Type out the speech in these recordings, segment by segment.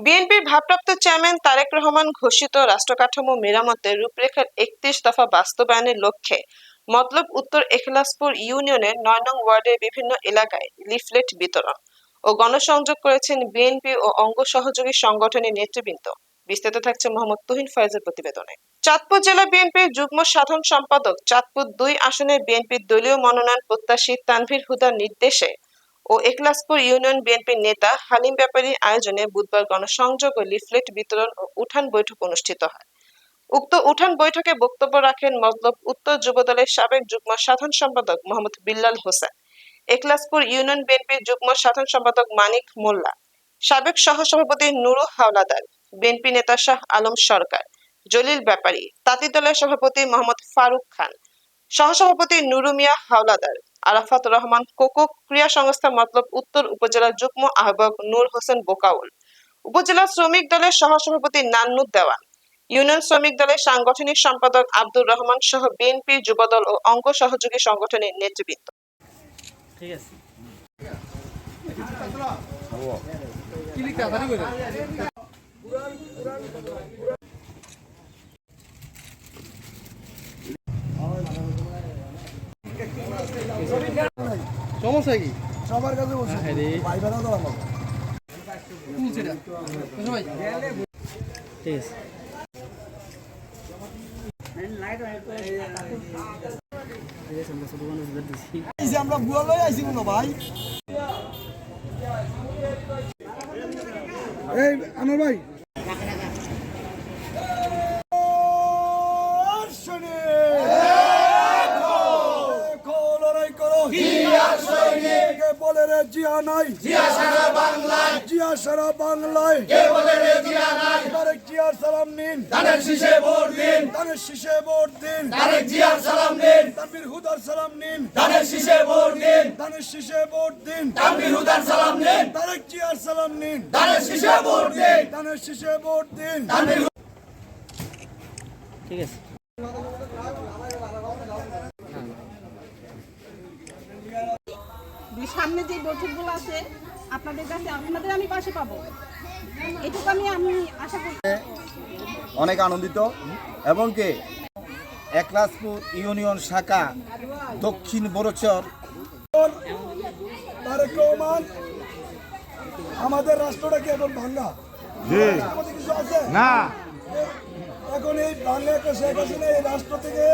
বিএনপির ভারপ্রাপ্ত চেয়ারম্যান তারেক রহমান ঘোষিত রাষ্ট্রকাঠামো মেরামতের রূপরেখার একত্রিশ দফা বাস্তবায়নের লক্ষ্যে মতলব উত্তর এখলাসপুর ইউনিয়নের নয় নং ওয়ার্ডের বিভিন্ন এলাকায় লিফলেট বিতরণ ও গণসংযোগ করেছেন বিএনপি ও অঙ্গ সহযোগী সংগঠনের নেতৃবৃন্দ। বিস্তারিত থাকছে মোহাম্মদ তুহিন ফয়েজের প্রতিবেদনে। চাঁদপুর জেলা বিএনপির যুগ্ম সাধারণ সম্পাদক চাঁদপুর দুই আসনের বিএনপির দলীয় মনোনয়ন প্রত্যাশী তানভীর হুদার নির্দেশে ও একলাসপুর ইউনিয়ন বিএনপির নেতা হালিম ব্যাপারীর আয়োজনে বুধবার গণসংযোগ ও লিফলেট বিতরণ ও উঠান বৈঠক অনুষ্ঠিত হয়। উক্ত উঠান বৈঠকে বক্তব্য রাখেন মতলব উত্তর যুবদলের সাবেক যুগ্ম সাধারণ সম্পাদক মোহাম্মদ বিল্লাল হোসেন একলাসপুর ইউনিয়ন বিএনপির যুগ্ম সাধারণ সম্পাদক মানিক মোল্লা, সাবেক সহসভাপতি নুরু হাওলাদার, বিএনপি নেতা শাহ আলম সরকার, জলিল ব্যাপারী, তাঁতি দলের সভাপতি মোহাম্মদ ফারুক খান, সহসভাপতি নুরু মিয়া হাওলাদার আরাফাত রহমান কোকো ক্রিয়া সংস্থা মতলব উত্তর উপজেলার যুগ্ম আহ্বায়ক নূর হোসেন বোকাউল। উপজেলা শ্রমিক দলের সহসভাপতি নান্নু দেওয়ান ইউনিয়ন শ্রমিক দলের সাংগঠনিক সম্পাদক আব্দুর রহমান সহ বিএনপি যুবদল ও অঙ্গ সহযোগী সংগঠনের নেতৃবৃন্দ। ঠিক আছে। সমস্যা কি? সবার কাছে বলছি হ্যাঁ ভাই বেড়া তো আমার ঠিক আছে। আমরা বুয়া লই আইছি ভাই। এই আনোয়ার ভাই। লড়াই করো। বলে রে জিয়া নাই। জিয়া সারা বাংলায়। জিয়া সারা বাংলায়। কে বলে রে জিয়া নাই? তারেক জিয়ার সালাম নিন। ধানের শীষে ভোট দিন। ধানের শীষে ভোট দিন। তারেক জিয়ার সালাম নিন। তানভীর হুদার সালাম নিন। ধানের শীষে ভোট দিন। ধানের শীষে ভোট দিন। তানভীর হুদার সালাম নিন। তারেক জিয়ার সালাম নিন। ধানের শীষে ভোট দিন। ধানের শীষে ভোট দিন। তানভীর ঠিক আছে। সামনে যে বৈঠকগুলো আছে আপনাদের কাছে আপনাদের আমি পাশে পাবো। এটুকু আমি আমি আশা করি অনেক আনন্দিত। এবং কে? একলাসপুর ইউনিয়ন শাখা দক্ষিণ বড়চর। তারেক রহমান আমাদের রাষ্ট্রটা কি এখন ভাঙ্গা কিছু আছে? না। এখন এই বাংলা একটা শেখ হাসিনা এই রাষ্ট্র থেকে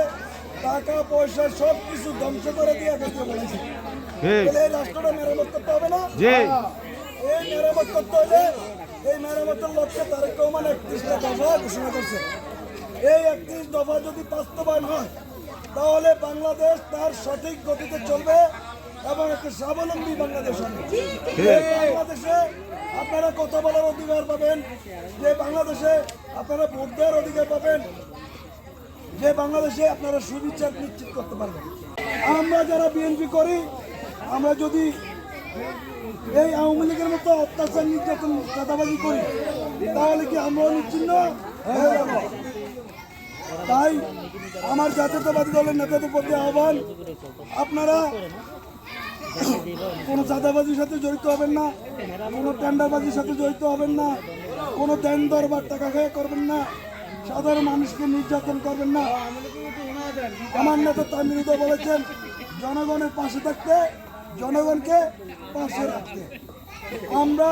টাকা পয়সা সব কিছু ধ্বংস করে দিয়ে বলেছে। তাহলে এই রাষ্ট্রটা মেরামত করতে হবে না। এই মেরামত করতে হলে এই মেরামতের লক্ষ্যে তারেক রহমান একত্রিশটা দফা ঘোষণা করছে। এই একত্রিশ দফা যদি বাস্তবায়ন হয় তাহলে বাংলাদেশ তার সঠিক গতিতে চলবে এবং একটা স্বাবলম্বী বাংলাদেশ হবে। বাংলাদেশে আপনারা কথা বলার অধিকার পাবেন যে বাংলাদেশে আপনারা ভোট দেওয়ার অধিকার পাবেন যে বাংলাদেশে আপনারা সুবিচার নিশ্চিত করতে পারবেন। আমরা যারা বিএনপি করি আমরা যদি এই আওয়ামী লীগের মতো অত্যাচার নির্যাতন, চাঁদাবাজি করি, তাহলে কি আমরাও নিচ্ছিন্ন হয়ে যাব তাই আমার জাতীয়তাবাদী দলের নেতাদের প্রতি আহ্বান, আপনারা কোনো চাঁদাবাজির সাথে জড়িত হবেন না, কোনো টেন্ডারবাজির সাথে জড়িত হবেন না, কোনো দেন দর বা টাকা খেয়ে করবেন না, সাধারণ মানুষকে নির্যাতন করবেন না। আমার নেতা তামিরুদা বলেছেন, জনগণের পাশে থাকতে জনগণকে পাশে রাখতে। আমরা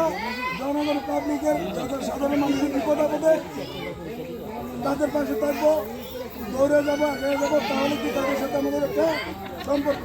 জনগণ পাবলিকের, যাদের সাধারণ মানুষের বিপদ আপদে তাদের পাশে থাকব, দৌড়ে যাব আগে যাব, তাহলে কি তাদের সাথে আমাদের একটা সম্পর্ক